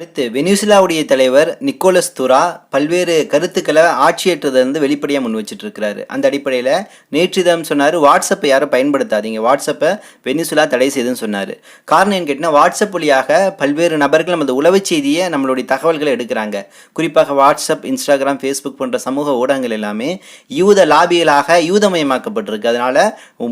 அடுத்து வெனிசுலாவுடைய தலைவர் நிக்கோலஸ் துரா பல்வேறு கருத்துக்களை ஆட்சியேற்றதிலிருந்து வெளிப்படையாக முன் வச்சுட்டு இருக்கிறாரு அந்த அடிப்படையில் நேற்று தான் சொன்னார் வாட்ஸ்அப்பை யாரும் பயன்படுத்தாதீங்க. வாட்ஸ்அப்பை வெனிசுலா தடை செய்துன்னு சொன்னார். காரணம் என்ன கேட்டிங்கன்னா வாட்ஸ்அப் வழியாக பல்வேறு நபர்கள் நமது உளவுச் செய்தியை நம்மளுடைய தகவல்களை எடுக்கிறாங்க. குறிப்பாக வாட்ஸ்அப் இன்ஸ்டாகிராம் ஃபேஸ்புக் போன்ற சமூக ஊடகங்கள் எல்லாமே யூத லாபிகளாக யூதமயமாக்கப்பட்டிருக்கு. அதனால்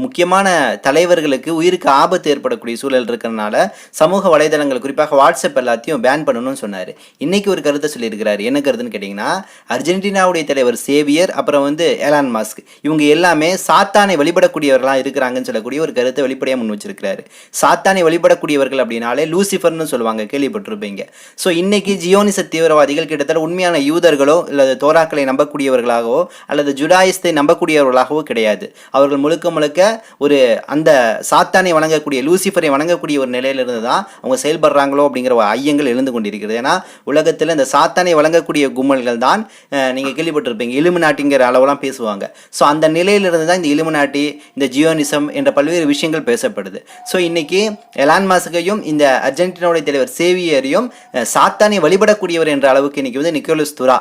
முக்கியமான தலைவர்களுக்கு உயிருக்கு ஆபத்து ஏற்படக்கூடிய சூழல் இருக்கிறதுனால சமூக வலைதளங்கள் குறிப்பாக வாட்ஸ்அப் எல்லாத்தையும் பேன் பண்ணணும்னு சொன்னார். இன்னைக்கு ஒரு கருத்தை சொல்லியிருக்கிறார். என்ன கருத்துன்னு கேட்டிங்கன்னா அர்ஜென்டினாவுடைய தலைவர் சேவியர் அப்புறம் வந்து ஏலான் மாஸ்க். இவங்க எல்லாமே சாத்தானை வழிபடக்கூடியவர்களாக இருக்கிறாங்கன்னு சொல்லக்கூடிய ஒரு கருத்தை வெளிப்படையாக முன் வச்சிருக்கிறாரு. சாத்தானை வழிபடக்கூடியவர்கள் அப்படின்னாலே லூசிஃபர்னு சொல்லுவாங்க கேள்விப்பட்டிருப்பீங்க. ஸோ இன்னைக்கு ஜியோனிச தீவிரவாதிகள் கிட்டத்தட்ட உண்மையான யூதர்களோ அல்லது தோராக்களை நம்பக்கூடியவர்களாகவோ அல்லது ஜுடாயிஸ்தை நம்பக்கூடியவர்களாகவோ கிடையாது. அவர்கள் முழுக்க முழுக்க ஒரு அந்த சாத்தானை வணங்கக்கூடிய லூசிஃபரை வணங்கக்கூடிய ஒரு நிலையிலிருந்து தான் அவங்க செயல்படுறாங்களோ அப்படிங்கிற ஒரு ஐயங்கள் எழுந்து கொண்டிருக்கிறது. ஏன்னா உலகத்தில் இந்த சாத்தானை வழங்கக்கூடிய கும்பல்கள் தான் நீங்கள் கேள்விப்பட்டிருப்பீங்க. இலுமினாட்டிங்கிற அளவெல்லாம் பேசுவாங்க. ஸோ அந்த நிலையிலிருந்து தான் இந்த இலுமினாட்டி இந்த ஜியோனிசம் என்ற பல்வேறு விஷயங்கள் பேசப்படுது. ஸோ இன்னைக்கு எலான் மாஸ்கையும் இந்த அர்ஜென்டினாவுடைய தலைவர் சேவியரையும் சாத்தானை வழிபடக்கூடியவர் என்ற அளவுக்கு இன்னைக்கு வந்து நிக்கோலஸ் துரா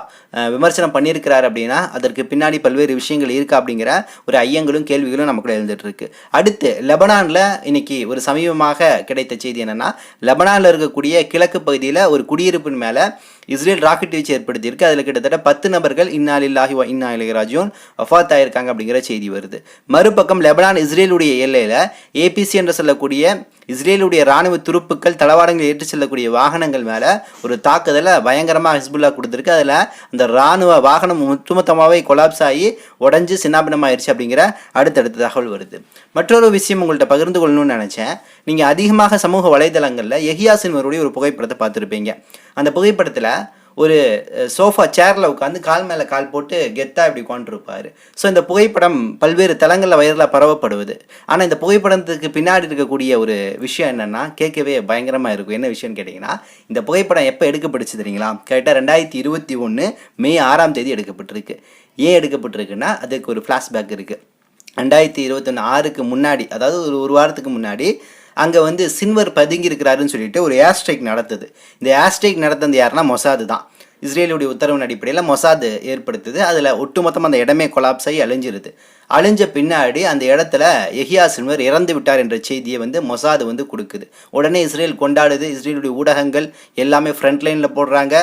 விமர்சனம் பண்ணியிருக்கிறார் அப்படின்னா அதற்கு பின்னாடி பல்வேறு விஷயங்கள் இருக்கா அப்படிங்கிற ஒரு ஐயங்களும் கேள்விகளும் நமக்குள்ள எழுந்துட்டு இருக்கு அடுத்து லெபனான்ல இன்னைக்கு ஒரு சமீபமாக கிடைத்த செய்தி என்னன்னா லெபனானில் இருக்கக்கூடிய கிழக்கு பகுதியில் ஒரு குடியிருப்பின் மேலே இஸ்ரேல் ராக்கெட் வீச்சு ஏற்படுத்தியிருக்கு. அதில் கிட்டத்தட்ட பத்து நபர்கள் இன்னாலில்லாஹி வ இன்னா இலகி ராஜூன் வஃபாத் ஆயிருக்காங்க அப்படிங்கிற செய்தி வருது. மறுபக்கம் லெபனான் இஸ்ரேலுடைய எல்லையில் ஏபிசி என்று சொல்லக்கூடிய இஸ்ரேலுடைய ராணுவ துருப்புக்கள் தளவாடங்கள் ஏற்றி செல்லக்கூடிய வாகனங்கள் மேலே ஒரு தாக்குதலை பயங்கரமாக ஹிஸ்புல்லா கொடுத்துருக்கு. அதில் அந்த ராணுவ வாகனம் ஒட்டுமொத்தமாகவே கொலாப்ஸ் ஆகி உடஞ்சி சின்னாபினமாயிருச்சு அப்படிங்கிற அடுத்தடுத்த தகவல் வருது. மற்றொரு விஷயம் உங்கள்கிட்ட பகிர்ந்து கொள்ளணும்னு நினச்சேன். நீங்கள் அதிகமாக சமூக வலைதளங்களில் எஹியா சின்வருடைய ஒரு புகைப்படத்தை பார்த்துருப்பீங்க. அந்த புகைப்படத்தில் ஒரு சோஃபா சேரில் உட்காந்து கால் மேலே கால் போட்டு கெத்தாக இப்படி உட்காந்துருப்பார் ஸோ இந்த புகைப்படம் பல்வேறு தளங்களில் வைரலாக பரவப்படுவது. ஆனால் இந்த புகைப்படத்துக்கு பின்னாடி இருக்கக்கூடிய ஒரு விஷயம் என்னென்னா கேட்கவே பயங்கரமாக இருக்கும். என்ன விஷயம்னு கேட்டிங்கன்னா இந்த புகைப்படம் எப்போ எடுக்கப்பட்டுச்சு தெரியுங்களா? கரெக்டாக ரெண்டாயிரத்தி இருபத்தி ஒன்று மே ஆறாம் தேதி எடுக்கப்பட்டிருக்கு. ஏன் எடுக்கப்பட்டிருக்குன்னா அதுக்கு ஒரு ஃப்ளாஷ்பேக் இருக்குது ரெண்டாயிரத்தி இருபத்தொன்று ஆறுக்கு முன்னாடி அதாவது ஒரு ஒரு வாரத்துக்கு முன்னாடி அங்கே வந்து சின்வர் பதுங்கி இருக்கிறாருன்னு சொல்லிட்டு ஒரு ஏர் ஸ்ட்ரைக் நடத்துது இந்த ஏர் ஸ்ட்ரைக் யாருன்னா மொசாது தான். இஸ்ரேலுடைய உத்தரவின் அடிப்படையில் மொசாது ஏற்படுத்துது. அதில் ஒட்டுமொத்தமாக அந்த இடமே கொலாப்ஸ் ஆகி அழிஞ்சிருது. அழிஞ்ச பின்னாடி அந்த இடத்துல எஹியா சின்வர் இறந்து விட்டார் என்ற செய்தியை வந்து மொசாது வந்து கொடுக்குது. உடனே இஸ்ரேல் கொண்டாடுது. இஸ்ரேலுடைய ஊடகங்கள் எல்லாமே ஃப்ரண்ட் லைனில் போடுறாங்க.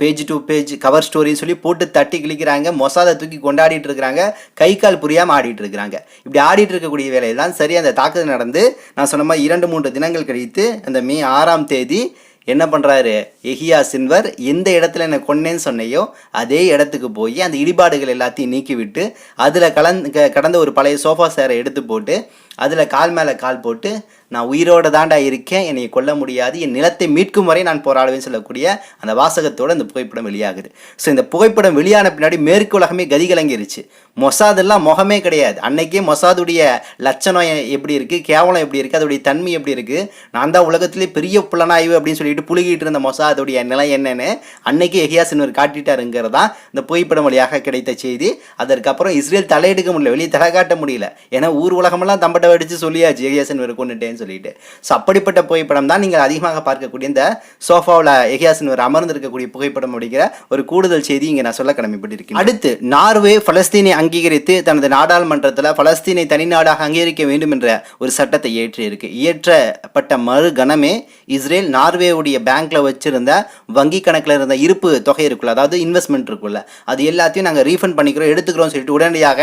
பேஜ் டு பேஜ் கவர் ஸ்டோரின்னு சொல்லி போட்டு தட்டி கிழிக்கிறாங்க. மொசாதை தூக்கி கொண்டாடிட்டு இருக்கிறாங்க. கை கால் புரியாமல் ஆடிட்டு இருக்கிறாங்க. இப்படி ஆடிட்டு இருக்கக்கூடிய வேலையில் தான் சரி அந்த தாக்குதல் நடந்து நான் சொன்ன மாதிரி இரண்டு மூன்று தினங்கள் கழித்து அந்த மே ஆறாம் தேதி என்ன பண்ணுறாரு எஹியா சின்வர் எந்த இடத்துல என்னை கொன்னேன்னு சொன்னையோ அதே இடத்துக்கு போய் அந்த இடிபாடுகள் எல்லாத்தையும் நீக்கிவிட்டு அதில் கலந்து க- கடந்த ஒரு பழைய சோஃபா சேரை எடுத்து போட்டு அதில் கால் மேலே கால் போட்டு நான் உயிரோடு தாண்டா இருக்கேன் என்னை கொல்ல முடியாது என் நிலத்தை மீட்கும் வரை நான் போராடுவேன்னு சொல்லக்கூடிய அந்த வாசகத்தோட இந்த புகைப்படம் வெளியாகுது. ஸோ இந்த புகைப்படம் வெளியான பின்னாடி மேற்கு உலகமே கதி கலங்கிருச்சு. மொசாதெல்லாம் முகமே கிடையாது. அன்னைக்கே மொசாதுடைய லட்சணம் எப்படி இருக்குது கேவலம் எப்படி இருக்குது அதோடைய தன்மை எப்படி இருக்குது நான் தான் உலகத்திலே பெரிய புலனாய்வு அப்படின்னு சொல்லிட்டு புழுகிட்டு இருந்த மொசாதுடைய நிலை என்னன்னு அன்னைக்கு எஹியாசின்வர் காட்டிட்டாருங்கிறது தான் இந்த புகைப்படம் வழியாக கிடைத்த செய்தி. அதற்கப்புறம் இஸ்ரேல் தலையெடுக்க முடியல வெளியே தலை காட்ட முடியல. ஏன்னா ஊர் உலகமெல்லாம் தம்பட்டை அடித்து சொல்லியாச்சு எஹியாசின்வர் கொண்டுட்டேன் சொல்லிட்டு. ஸோ அப்படிப்பட்ட புகைப்படம் தான் நீங்கள் அதிகமாக பார்க்கக்கூடிய இந்த சோஃபாவில் எஹியா சின்வர் அமர்ந்திருக்கக்கூடிய புகைப்படம் அப்படிங்கிற ஒரு கூடுதல் செய்தி இங்கே நான் சொல்ல கடமைப்பட்டிருக்கேன். அடுத்து நார்வே பலஸ்தீனை அங்கீகரித்து தனது நாடாளுமன்றத்தில் பலஸ்தீனை தனிநாடாக அங்கீகரிக்க வேண்டும் என்ற ஒரு சட்டத்தை இயற்றி இயற்றப்பட்ட மறு கணமே இஸ்ரேல் நார்வேவுடைய பேங்க்ல வச்சிருந்த வங்கி கணக்கில் இருந்த இருப்பு தொகை இருக்குல்ல அதாவது இன்வெஸ்ட்மெண்ட் இருக்குல்ல அது எல்லாத்தையும் நாங்கள் ரீஃபண்ட் பண்ணிக்கிறோம் எடுத்துக்கிறோம் சொல்லிட்டு உடனடியாக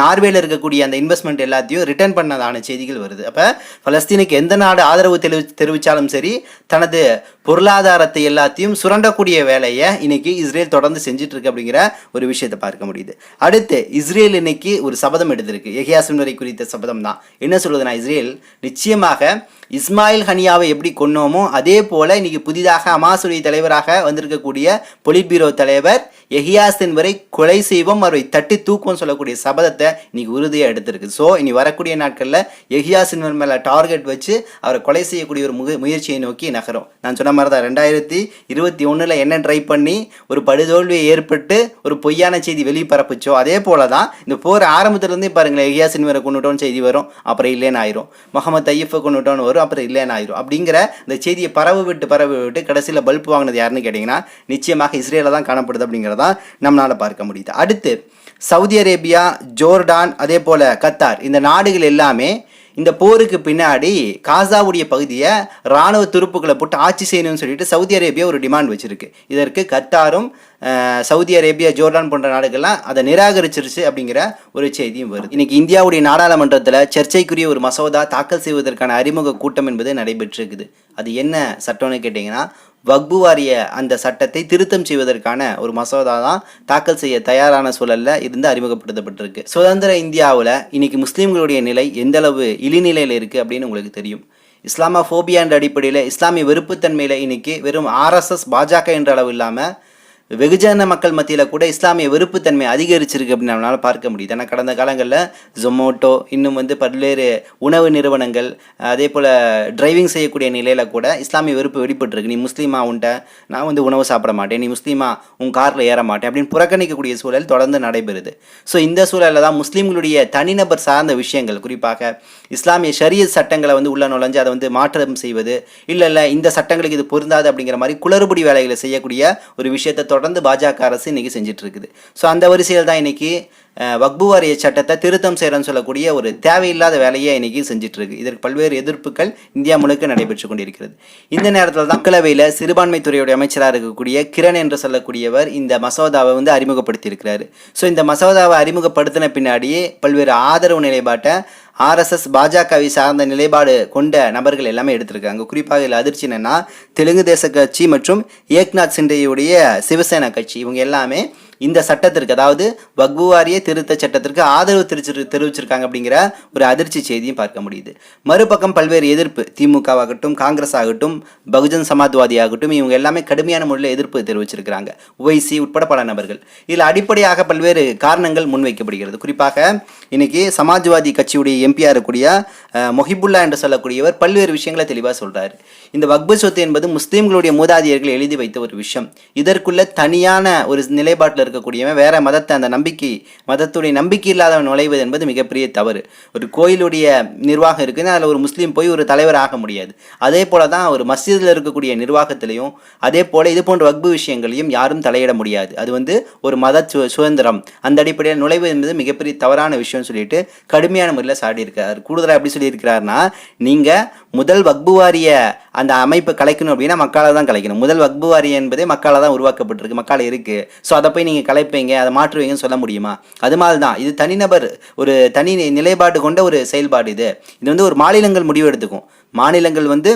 நார்வேல இருக்கக்கூடிய அந்த இன்வெஸ்ட்மெண்ட் எல்லாத்தையும் ரிட்டர்ன் பண்ணதான செய்திகள் வருது. அப்போ பலஸ்தீனுக்கு எந்த நாடு ஆதரவு தெரிவி தெரிவித்தாலும் சரி தனது பொருளாதாரத்தை எல்லாத்தையும் சுரண்டக்கூடிய வேலையை இன்னைக்கு இஸ்ரேல் தொடர்ந்து செஞ்சுட்டு இருக்கு அப்படிங்கிற ஒரு விஷயத்தை பார்க்க முடியுது. அடுத்து இஸ்ரேல் இன்னைக்கு ஒரு சபதம் எடுத்திருக்கு. எஹியா வரை குறித்த சபதம் தான். என்ன சொல்லுதுன்னா இஸ்ரேல் நிச்சயமாக இஸ்மாயில் ஹனியாவை எப்படி கொன்னோமோ அதே போல இன்னைக்கு புதிதாக அமாசுடைய தலைவராக வந்திருக்கக்கூடிய பொலிட் பீரோ தலைவர் எஹியாசின் வரை கொலை செய்வோம் அவரை தட்டி தூக்குவோம் சொல்லக்கூடிய சபதத்தை இன்னைக்கு உறுதியாக எடுத்திருக்கு. ஸோ இனி வரக்கூடிய நாட்களில் எஹியாசின் மேலே டார்கெட் வச்சு அவரை கொலை செய்யக்கூடிய ஒரு முக முயற்சியை நோக்கி நகரும். நான் சொன்ன மாதிரி தான் ரெண்டாயிரத்தி இருபத்தி ஒன்றில் என்ன ட்ரை பண்ணி ஒரு படுதோல்வியை ஏற்பட்டு ஒரு பொய்யான செய்தி வெளிப்பரப்புச்சோ அதே போல தான் இந்த போர் ஆரம்பத்துலேருந்தே பாருங்களேன் எஹியாசின் வரை கொண்டுட்டோன்னு செய்தி வரும் அப்புறம் இல்லைன்னு ஆயிரும். முகமது தையஃபை கொண்டுட்டோன்னு வரும். அப்புறம் இல்லைன்னு ஆயிரும். அப்படிங்கிற இந்த செய்தியை பரவு விட்டு பரவு விட்டு கடைசியில் பல்ப் வாங்கினது யாருன்னு கேட்டிங்கன்னா நிச்சயமாக இஸ்ரேலில் தான் காணப்படுது அப்படிங்கிறதான் நம்மளால் பார்க்க முடியுது. அடுத்து சவுதி அரேபியா ஜோர்டான் அதே போல் கத்தார் இந்த நாடுகள் எல்லாமே இந்த போருக்கு பின்னாடி காசாவுடைய பகுதியை இராணுவ துருப்புக்களை போட்டு ஆட்சி செய்யணும்னு சொல்லிட்டு சவுதி அரேபியா ஒரு டிமாண்ட் வச்சுருக்கு. இதற்கு கத்தாரும் சவுதி அரேபியா ஜோர்டான் போன்ற நாடுகள்லாம் அதை நிராகரிச்சிருச்சு அப்படிங்கிற ஒரு செய்தியும் வருது. இன்னைக்கு இந்தியாவுடைய நாடாளுமன்றத்தில் சர்ச்சைக்குரிய ஒரு மசோதா தாக்கல் செய்வதற்கான அறிமுக கூட்டம் என்பது நடைபெற்றிருக்குது. அது என்ன சட்டம்னு கேட்டிங்கன்னா வக்பு வாரிய அந்த சட்டத்தை திருத்தம் செய்வதற்கான ஒரு மசோதா தான் தாக்கல் செய்ய தயாரான சூழல்ல இருந்து அறிமுகப்படுத்தப்பட்டிருக்கு. சுதந்திர இந்தியாவில் இன்னைக்கு முஸ்லீம்களுடைய நிலை எந்தளவு இழிநிலையில் இருக்குது அப்படின்னு உங்களுக்கு தெரியும். இஸ்லாமோபியா ஃபோபியான்ற அடிப்படையில் இஸ்லாமிய வெறுப்புத்தன்மையில் இன்னைக்கு வெறும் ஆர்எஸ்எஸ் பாஜக என்ற அளவு இல்லாமல் வெகுஜன மக்கள் மத்தியில் கூட இஸ்லாமிய வெறுப்புத்தன்மை அதிகரிச்சிருக்கு அப்படின்னு நம்மளால் பார்க்க முடியுது. ஏன்னா கடந்த காலங்களில் ஜொமோட்டோ இன்னும் வந்து பல்வேறு உணவு நிறுவனங்கள் அதே போல் டிரைவிங் செய்யக்கூடிய நிலையில் கூட இஸ்லாமிய வெறுப்பு வெளிப்பட்டுருக்கு. நீ முஸ்லீமா உன்ட்ட நான் வந்து உணவு சாப்பிட மாட்டேன். நீ முஸ்லீமா உன் காரில் ஏற மாட்டேன் அப்படின்னு புறக்கணிக்கக்கூடிய சூழல் தொடர்ந்து நடைபெறுது. ஸோ இந்த சூழலில் தான் முஸ்லீம்களுடைய தனிநபர் சார்ந்த விஷயங்கள் குறிப்பாக இஸ்லாமிய ஷரிய சட்டங்களை வந்து உள்ள நுழைஞ்சு அதை வந்து மாற்றம் செய்வது இல்லை இல்லை இந்த சட்டங்களுக்கு இது பொருந்தாது அப்படிங்கிற மாதிரி குளறுபடி வேலைகளை செய்யக்கூடிய ஒரு விஷயத்தை தொடர்ந்து பாஜக அரசு இன்னைக்கு செஞ்சுட்டு இருக்குது ஸோ அந்த வரிசையில் தான் இன்னைக்கு வக்பு வாரிய சட்டத்தை திருத்தம் செய்கிறன்னு சொல்லக்கூடிய ஒரு தேவையில்லாத வேலையை இன்றைக்கி செஞ்சிட்ருக்கு. இதற்கு பல்வேறு எதிர்ப்புகள் இந்தியா முழுக்க நடைபெற்று கொண்டிருக்கிறது. இந்த நேரத்தில் தான் மக்களவையில் சிறுபான்மை துறையுடைய அமைச்சராக இருக்கக்கூடிய கிரண் என்று சொல்லக்கூடியவர் இந்த மசோதாவை வந்து அறிமுகப்படுத்தியிருக்கிறாரு. ஸோ இந்த மசோதாவை அறிமுகப்படுத்தின பின்னாடியே பல்வேறு ஆதரவு நிலைப்பாட்டை ஆர்எஸ்எஸ் பாஜகவை சார்ந்த நிலைப்பாடு கொண்ட நபர்கள் எல்லாமே எடுத்திருக்காங்க. குறிப்பாக இதில் அதிர்ச்சி என்னன்னா தெலுங்கு தேச கட்சி மற்றும் ஏக்நாத் சிண்டேயுடைய சிவசேனா கட்சி. இவங்க எல்லாமே இந்த சட்டத்திற்கு அதாவது வக்பு வாரிய திருத்த சட்டத்திற்கு ஆதரவு தெரிவிச்சிரு தெரிவிச்சிருக்காங்க அப்படிங்கிற ஒரு அதிர்ச்சி செய்தியும் பார்க்க முடியுது. மறுபக்கம் பல்வேறு எதிர்ப்பு திமுகவாகட்டும் காங்கிரஸ் ஆகட்டும் பகுஜன் சமாஜ்வாதி ஆகட்டும் இவங்க எல்லாமே கடுமையான முறையில் எதிர்ப்பு தெரிவிச்சிருக்கிறாங்க. ஒய்சி உட்பட பல நபர்கள். இதில் அடிப்படையாக பல்வேறு காரணங்கள் முன்வைக்கப்படுகிறது. குறிப்பாக இன்னைக்கு சமாஜ்வாதி கட்சியுடைய எம்பியாக இருக்கக்கூடிய மொஹிபுல்லா என்று சொல்லக்கூடியவர் பல்வேறு விஷயங்களை தெளிவாக சொல்கிறார் இந்த வக்பு சொத்து என்பது முஸ்லீம்களுடைய மூதாதையர்கள் எழுதி வைத்த ஒரு விஷயம். இதற்குள்ள தனியான ஒரு நிலைப்பாட்டில் இருக்கக்கூடியவன். வேற மதத்தை அந்த நம்பிக்கை மதத்துடைய நம்பிக்கை இல்லாதவன் நுழைவது என்பது மிகப்பெரிய தவறு. ஒரு கோயிலுடைய நிர்வாகம் இருக்குன்னு அதில் ஒரு முஸ்லீம் போய் ஒரு தலைவர் ஆக முடியாது. அதே போல தான் ஒரு மஸ்ஜிதில் இருக்கக்கூடிய நிர்வாகத்திலையும் அதே போல இது போன்ற வக்பு விஷயங்களையும் யாரும் தலையிட முடியாது. அது வந்து ஒரு மத சு சுதந்திரம். அந்த அடிப்படையில் நுழைவு என்பது மிகப்பெரிய தவறான விஷயம்னு சொல்லிட்டு கடுமையான முறையில் சாடி இருக்கார் கூடுதலாக எப்படி சொல்லியிருக்கிறாருன்னா நீங்கள் முதல் வக்பு வாரிய அந்த அமைப்பு கலைக்கணும் அப்படின்னா மக்களால் தான் கலைக்கணும். முதல் வக்பு வாரியம் என்பதே மக்களால் தான் உருவாக்கப்பட்டிருக்கு மக்கள் இருக்குது ஸோ அதை போய் நீங்கள் கலைப்பீங்க அதை மாற்றுவீங்கன்னு சொல்ல முடியுமா? அது மாதிரி தான். இது தனிநபர் ஒரு தனி நிலைப்பாடு கொண்ட ஒரு செயல்பாடு இது. இது வந்து ஒரு மாநிலங்கள் முடிவு எடுத்துக்கும். மாநிலங்கள் வந்து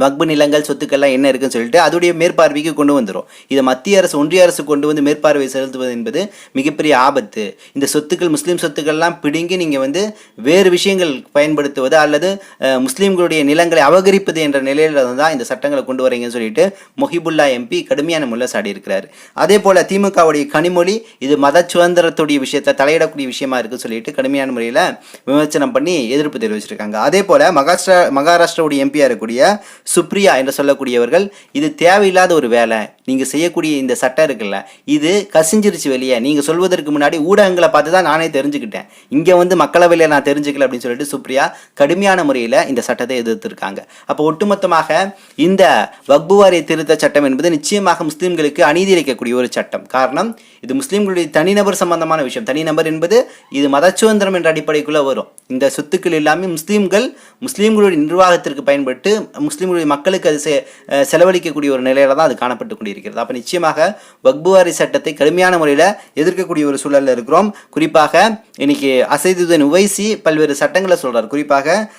வக்பு நிலங்கள் சொத்துக்கள்லாம் என்ன இருக்குன்னு சொல்லிட்டு அதோடைய மேற்பார்வைக்கு கொண்டு வந்துடும் இதை மத்திய அரசு ஒன்றிய அரசு கொண்டு வந்து மேற்பார்வை செலுத்துவது என்பது மிகப்பெரிய ஆபத்து. இந்த சொத்துக்கள் முஸ்லீம் சொத்துக்கள்லாம் பிடுங்கி நீங்கள் வந்து வேறு விஷயங்கள் பயன்படுத்துவது அல்லது முஸ்லீம்களுடைய நிலங்களை அபகரிப்பது என்ற நிலையில் தான் இந்த சட்டங்களை கொண்டு வரீங்கன்னு சொல்லிட்டு மொஹிபுல்லா எம்பி கடுமையான முல்லை சாடி இருக்கிறார். அதே போல் திமுகவுடைய கனிமொழி இது மத சுதந்திரத்துடைய விஷயத்தை தலையிடக்கூடிய விஷயமா இருக்குன்னு சொல்லிட்டு கடுமையான முறையில் விமர்சனம் பண்ணி எதிர்ப்பு தெரிவிச்சிருக்காங்க. அதே போல் மகாராஷ்டிரா மகாராஷ்டிராவுடைய எம்பியாக இருக்கக்கூடிய சுப்ரியா என்று சொல்லக்கூடியவர்கள் இது தேவையில்லாத ஒரு வேலை. நீங்கள் செய்யக்கூடிய இந்த சட்டம் இருக்குல்ல இது கசிஞ்சிருச்சு வெளியே. நீங்கள் சொல்வதற்கு முன்னாடி ஊடகங்களை பார்த்து தான் நானே தெரிஞ்சுக்கிட்டேன். இங்கே வந்து மக்களவையில் நான் தெரிஞ்சுக்கல அப்படின்னு சொல்லிட்டு சுப்ரியா கடுமையான முறையில் இந்த சட்டத்தை எதிர்த்திருக்காங்க. அப்போ ஒட்டுமொத்தமாக இந்த வக்பு வாரிய திருத்த சட்டம் என்பது நிச்சயமாக முஸ்லீம்களுக்கு அநீதி அளிக்கக்கூடிய ஒரு சட்டம். காரணம் இது முஸ்லீம்களுடைய தனிநபர் சம்பந்தமான விஷயம். தனிநபர் என்பது இது மத சுதந்திரம் என்ற அடிப்படைக்குள்ளே வரும். இந்த சொத்துக்கள் எல்லாமே முஸ்லீம்கள் முஸ்லீம்களுடைய நிர்வாகத்திற்கு பயன்பட்டு முஸ்லீம்களுடைய மக்களுக்கு அது செ- செலவழிக்கக்கூடிய ஒரு நிலையில தான் அது காணப்பட்டு கொண்டிருக்கிறது. அப்போ நிச்சயமாக வக்புவாரி சட்டத்தை கடுமையான முறையில் எதிர்க்கக்கூடிய ஒரு சூழலில் இருக்கிறோம். குறிப்பாக இன்னைக்கு அசைதுதன் உவைசி பல்வேறு சட்டங்களை சொல்கிறார் குறிப்பாக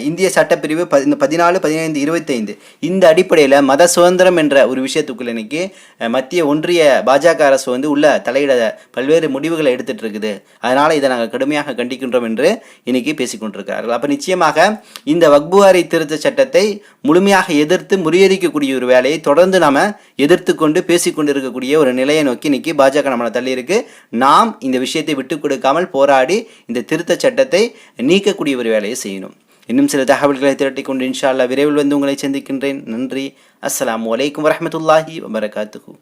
இந்திய சட்டப்பிரிவு பதி பதினாலு பதினைந்து இருபத்தைந்து. இந்த அடிப்படையில் மத சுதந்திரம் என்ற ஒரு விஷயத்துக்குள்ள இன்னைக்கு மத்திய ஒன்றிய பாஜக அரசு வந்து உள்ள உள்ள தலையிட பல்வேறு முடிவுகளை எடுத்துட்டு இருக்குது அதனால் இதை நாங்கள் கடுமையாக கண்டிக்கின்றோம் என்று இன்னைக்கு பேசிக்கொண்டிருக்கிறார்கள். அப்போ நிச்சயமாக இந்த வக்புவாரி திருத்த சட்டத்தை முழுமையாக எதிர்த்து முறியடிக்கக்கூடிய ஒரு வேலையை தொடர்ந்து நாம எதிர்த்து கொண்டு பேசிக்கொண்டு இருக்கக்கூடிய ஒரு நிலையை நோக்கி இன்னைக்கு பாஜக நம்மளை தள்ளியிருக்கு. நாம் இந்த விஷயத்தை விட்டு கொடுக்காமல் போராடி இந்த திருத்த சட்டத்தை நீக்கக்கூடிய ஒரு வேலையை செய்யணும். இன்னும் சில தகவல்களை திரட்டி கொண்டு இன்ஷா அல்லாஹ் விரைவில் வந்து உங்களை சந்திக்கின்றேன். நன்றி. அஸ்லாம் வலைக்கம் வரமத்துல்லாஹி வபரகாத்துஹு.